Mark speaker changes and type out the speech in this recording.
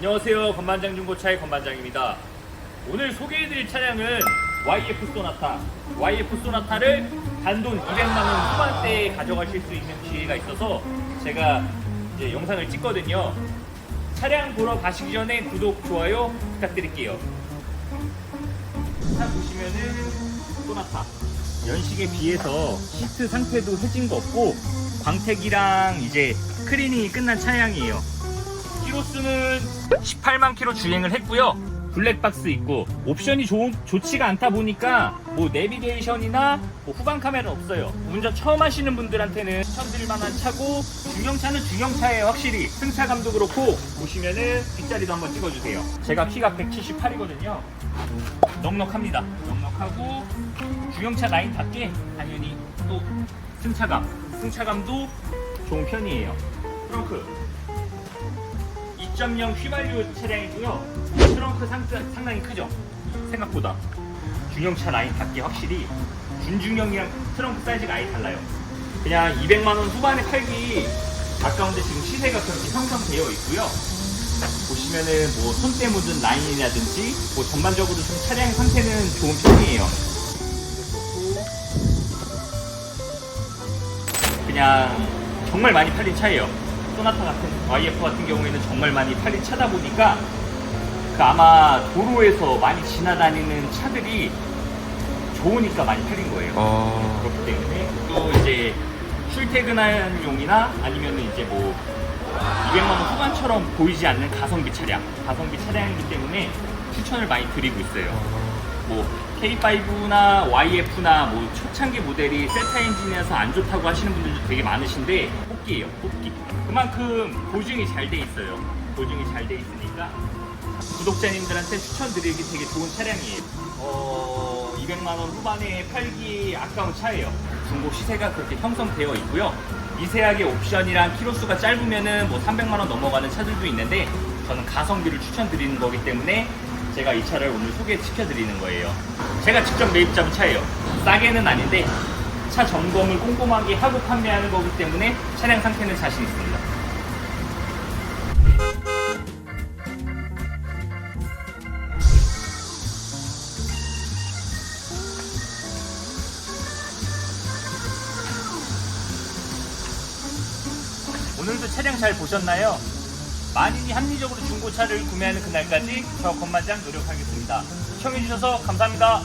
Speaker 1: 안녕하세요. 건반장 중고차의 건반장입니다. 오늘 소개해드릴 차량은 YF 소나타. YF 소나타를 단돈 200만원 후반대에 가져가실 수 있는 기회가 있어서 제가 이제 영상을 찍거든요. 차량 보러 가시기 전에 구독, 좋아요 부탁드릴게요. 차 보시면은 소나타. 연식에 비해서 시트 상태도 해진 거 없고 광택이랑 이제 클리닝이 끝난 차량이에요. 키로수는 18만 키로 주행을 했고요. 블랙박스 있고 옵션이 좋, 좋지가 않다 보니까 뭐 내비게이션이나 뭐 후방 카메라는 없어요. 운전 처음 하시는 분들한테는 추천드릴 만한 차고 중형차는 중형차에 확실히 승차감도 그렇고 보시면은 뒷자리도 한번 찍어주세요. 제가 키가 178이거든요. 넉넉합니다. 넉넉하고 중형차 라인답게 당연히 또 승차감, 승차감도 좋은 편이에요. 트렁크 2.0 휘발유 차량이고요. 트렁크 상, 상당히 크죠? 생각보다. 중형차 라인답게 확실히 준중형이랑 트렁크 사이즈가 아예 달라요. 그냥 200만원 후반에 팔기 아까운데 지금 시세가 그렇게 형성되어 있고요. 보시면은 뭐 손때 묻은 라인이라든지 뭐 전반적으로 좀 차량 상태는 좋은 편이에요. 그냥 정말 많이 팔린 차예요. 소나타 같은 YF 같은 경우에는 정말 많이 팔린 차다 보니까 그 아마 도로에서 많이 지나다니는 차들이 좋으니까 많이 팔린 거예요.
Speaker 2: 아,
Speaker 1: 그렇기 때문에 또 이제 출퇴근하는 용이나 아니면은 이제 뭐 200만 원 후반처럼 보이지 않는 가성비 차량, 가성비 차량이기 때문에 추천을 많이 드리고 있어요. 뭐 K5나 YF나 뭐 초창기 모델이 셀타 엔진이라서 안 좋다고 하시는 분들도 되게 많으신데 뽑기예요, 뽑기. 그만큼 보증이 잘 돼 있어요. 보증이 잘 돼 있으니까 구독자님들한테 추천드리기 되게 좋은 차량이에요. 어, 200만 원 후반에 팔기 아까운 차예요. 중고 시세가 그렇게 형성되어 있고요. 미세하게 옵션이랑 키로수가 짧으면은 뭐 300만 원 넘어가는 차들도 있는데 저는 가성비를 추천드리는 거기 때문에 제가 이 차를 오늘 소개시켜 드리는 거예요. 제가 직접 매입 잡은 차예요. 싸게는 아닌데 차 점검을 꼼꼼하게 하고 판매하는 거기 때문에 차량 상태는 자신 있습니다. 오늘도 차량 잘 보셨나요? 만인이 합리적으로 중고차를 구매하는 그날까지 저 건반장 노력하겠습니다. 시청해주셔서 감사합니다.